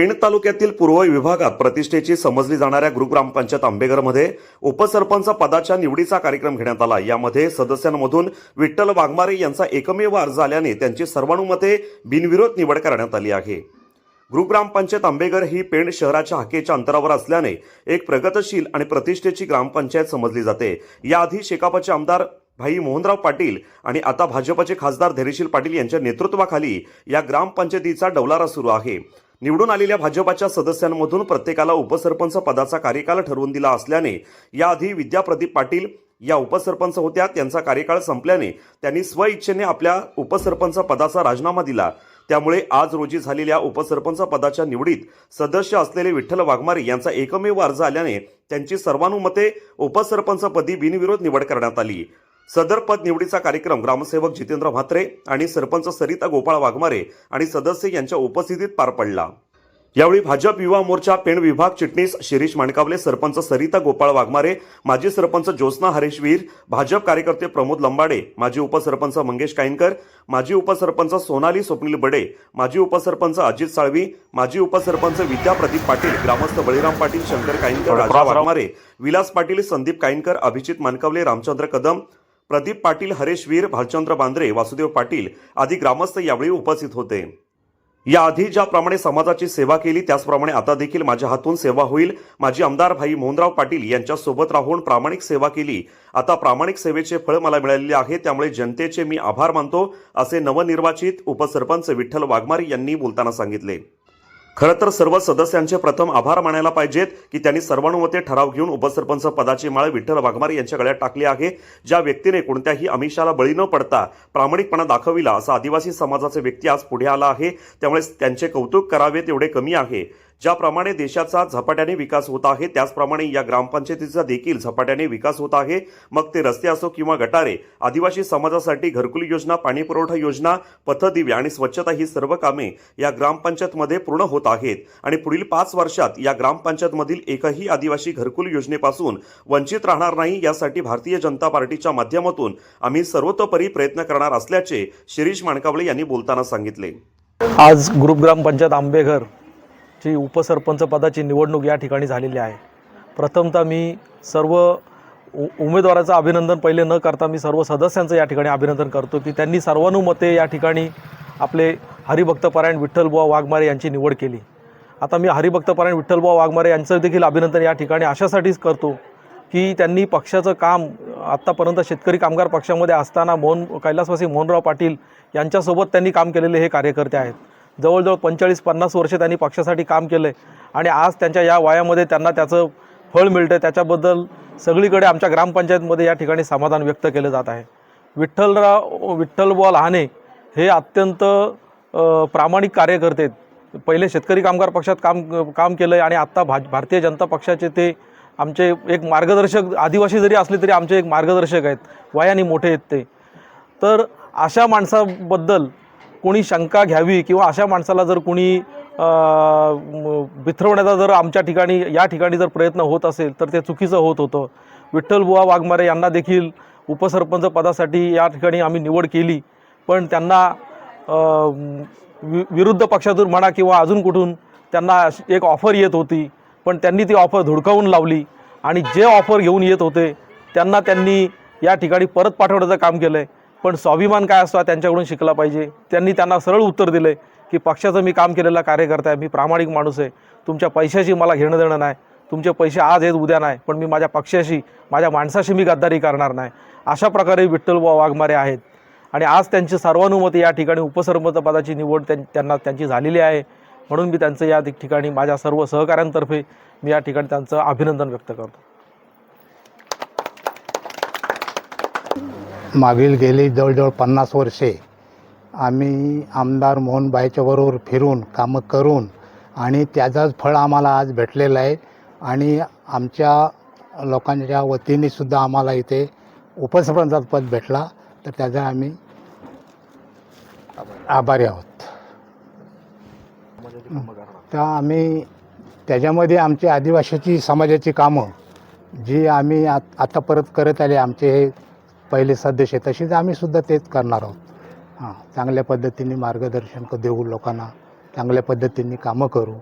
पेण तालुक्यातील पूर्व विभागात प्रतिष्ठेची समजली जाणाऱ्या गुरुग्रामपंचायत आंबेघरमध्ये उपसरपंच पदाच्या निवडीचा कार्यक्रम घेण्यात आला. यामध्ये सदस्यांमधून विठ्ठल वाघमारे यांचा एकमेव अर्ज आल्याने त्यांची सर्वानुमते बिनविरोध निवड करण्यात आली आहे. गुरुग्रामपंचायत आंबेघर ही पेण शहराच्या हाकेच्या अंतरावर असल्याने एक प्रगतशील आणि प्रतिष्ठेची ग्रामपंचायत समजली जाते. याआधी शेकापचे आमदार भाई मोहनराव पाटील आणि आता भाजपचे खासदार धैर्यशील पाटील यांच्या नेतृत्वाखाली या ग्रामपंचायतीचा डौलारा सुरू आहे. निवडून आलेल्या भाजपाच्या सदस्यांमधून प्रत्येकाला उपसरपंच पदाचा कार्यकाल ठरवून दिला असल्याने याआधी विद्या प्रदीप पाटील या उपसरपंच होत्या त्यांचा कार्यकाळ संपल्याने त्यांनी स्वइच्छेने आपल्या उपसरपंच पदाचा राजीनामा दिला. त्यामुळे आज रोजी झालेल्या उपसरपंच पदाच्या निवडीत सदस्य असलेले विठ्ठल वाघमारे यांचा एकमेव अर्ज आल्याने त्यांची सर्वानुमते उपसरपंचपदी बिनविरोध निवड करण्यात आली. सदर पद निवडीचा कार्यक्रम ग्रामसेवक जितेंद्र म्हात्रे आणि सरपंच सरिता गोपाळ वाघमारे आणि सदस्य यांच्या उपस्थितीत पार पडला. यावेळी भाजप युवा मोर्चा पेण विभाग चिटणीस शिरीष माणकावले सरपंच सरिता गोपाळ वाघमारे माजी सरपंच ज्योत्स्ना हरेश वीर भाजप कार्यकर्ते प्रमोद लंबाडे माजी उपसरपंच मंगेश काईनकर माजी उपसरपंच सोनाली स्वप्नील बडे माजी उपसरपंच अजित साळवी माजी उपसरपंच विद्या प्रदीप पाटील ग्रामस्थ बळीराम पाटील शंकर काईनकर राजा वाघमारे विलास पाटील संदीप काईनकर अभिजित मानकावले रामचंद्र कदम प्रदीप पाटील हरेश वीर भालचंद्र बांद्रे वासुदेव पाटील आदी ग्रामस्थ यावेळी उपस्थित होते. याआधी ज्याप्रमाणे समाजाची सेवा केली त्याचप्रमाणे आता देखील माझ्या हातून सेवा होईल. माझी आमदार भाई मोहनराव पाटील यांच्या सोबत राहून प्रामाणिक सेवा केली. आता प्रामाणिक सेवेचे फळ मला मिळालेले आहे त्यामुळे जनतेचे मी आभार मानतो असे नवनिर्वाचित उपसरपंच विठ्ठल वाघमारे यांनी बोलताना सांगितले. खरं तर सर्व सदस्यांचे प्रथम आभार मानायला पाहिजेत की त्यांनी सर्वानुमते ठराव घेऊन उपसरपंच पदाची माळ विठ्ठल वाघमारे यांच्या गळ्यात टाकली आहे. ज्या व्यक्तीने कोणत्याही अमिषाला बळी न पडता प्रामाणिकपणा दाखविला असा आदिवासी समाजाचे व्यक्ती आज पुढे आला आहे. त्यामुळे त्यांचे कौतुक करावे तेवढे कमी आहे. ज्याप्रमाणे देशाचा झपाट्याने विकास होत आहे त्याचप्रमाणे या ग्रामपंचायतीचा देखील झपाट्याने विकास होत आहे. मग ते रस्ते असो किंवा गटारे आदिवासी समाजासाठी घरकुल योजना पाणीपुरवठा योजना पथदिव्य आणि स्वच्छता ही सर्व कामे या ग्रामपंचायतमध्ये पूर्ण होत आहेत. आणि पुढील पाच वर्षात या ग्रामपंचायतमधील एकही आदिवासी घरकुल योजनेपासून वंचित राहणार नाही यासाठी भारतीय जनता पार्टीच्या माध्यमातून आम्ही सर्वतोपरी प्रयत्न करणार असल्याचे शिरीष माणकावळे यांनी बोलताना सांगितले. आज ग्रुप ग्रामपंचायत आंबेघर ची उपसरपंच पदाची निवडणूक या ठिकाणी झालेली आहे. प्रथमतः मी सर्व उ उमेदवाराचं अभिनंदन पहिले न करता मी सर्व सदस्यांचं या ठिकाणी अभिनंदन करतो. की त्यांनी सर्वानुमते या ठिकाणी आपले हरिभक्तपरायण विठ्ठलबुवा वाघमारे यांची निवड केली. आता मी हरिभक्तपरायण विठ्ठलबुवा वाघमारे यांचं देखील अभिनंदन या ठिकाणी अशासाठीच करतो की त्यांनी पक्षाचं काम आत्तापर्यंत शेतकरी कामगार पक्षामध्ये असताना मोहन कैलासवासी मोहनराव पाटील यांच्यासोबत त्यांनी काम केलेले हे कार्यकर्ते आहेत. जवळजवळ पंचेचाळीस पन्नास वर्ष त्यांनी पक्षासाठी काम केलं आहे आणि आज त्यांच्या या वयामध्ये त्यांना त्याचं फळ मिळतं त्याच्याबद्दल सगळीकडे आमच्या ग्रामपंचायतमध्ये या ठिकाणी समाधान व्यक्त केलं जात आहे. विठ्ठलराव विठ्ठलबुवा लहाने हे अत्यंत प्रामाणिक कार्यकर्ते आहेत. पहिले शेतकरी कामगार पक्षात काम काम केलं आहे आणि आत्ता भा भारतीय जनता पक्षाचे ते आमचे एक मार्गदर्शक आदिवासी जरी असले तरी आमचे एक मार्गदर्शक आहेत. वयाने मोठे आहेत ते. तर अशा माणसाबद्दल कोणी शंका घ्यावी किंवा अशा माणसाला जर कोणी बिथरवण्याचा जर आमच्या ठिकाणी या ठिकाणी जर प्रयत्न होत असेल तर ते चुकीचं होत होतं. विठ्ठलबुवा वाघमारे यांना देखील उपसरपंच पदासाठी या ठिकाणी आम्ही निवड केली. पण त्यांना वि विरुद्ध पक्षातून म्हणा किंवा अजून कुठून त्यांना अशी एक ऑफर येत होती. पण त्यांनी ती ऑफर धुडकावून लावली आणि जे ऑफर घेऊन येत होते त्यांना त्यांनी या ठिकाणी परत पाठवण्याचं काम केलं आहे पण स्वाभिमान काय असतो त्यांच्याकडून शिकला पाहिजे. त्यांनी त्यांना सरळ उत्तर दिलं की पक्षाचं मी काम केलेला कार्यकर्ता आहे मी प्रामाणिक माणूस आहे. तुमच्या पैशाशी मला घेणं देणं नाही. तुमचे पैसे आज आहेत उद्या नाही. पण मी माझ्या पक्षाशी माझ्या माणसाशी मी गद्दारी करणार नाही. अशा प्रकारे विठ्ठल वाघमारे आहेत. आणि आज त्यांची सर्वानुमते या ठिकाणी उपसरपंचपदाची निवड त्यां त्यांना त्यांची झालेली आहे. म्हणून मी त्यांचं या ठिकाणी माझ्या सर्व सहकाऱ्यांतर्फे मी या ठिकाणी त्यांचं अभिनंदन व्यक्त करतो. मागील गेली जवळजवळ पन्नास वर्षे आम्ही आमदार मोहनबाईच्या बरोबर फिरून कामं करून आणि त्याचाच फळ आम्हाला आज भेटलेलं आहे. आणि आमच्या लोकांच्या वतीने सुद्धा आम्हाला इथे उपसरपंचाचं पद भेटला. तर त्याचा आम्ही आभारी आहोत. तर आम्ही त्याच्यामध्ये आमची आदिवासीची समाजाची कामं जी आम्ही आत आता परत करत आले आमचे हे पहिले सदस्य तशीच आम्ही सुद्धा तेच करणार आहोत. हां चांगल्या पद्धतीने मार्गदर्शन क- देऊ लोकांना चांगल्या पद्धतीने कामं करू.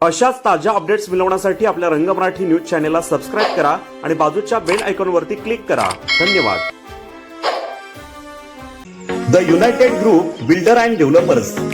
अशाच ताज्या अपडेट्स मिळवण्यासाठी आपल्या रंग मराठी न्यूज चॅनेलला सबस्क्राईब करा आणि बाजूच्या बेल आयकॉनवरती क्लिक करा. धन्यवाद. The United group builder and developers.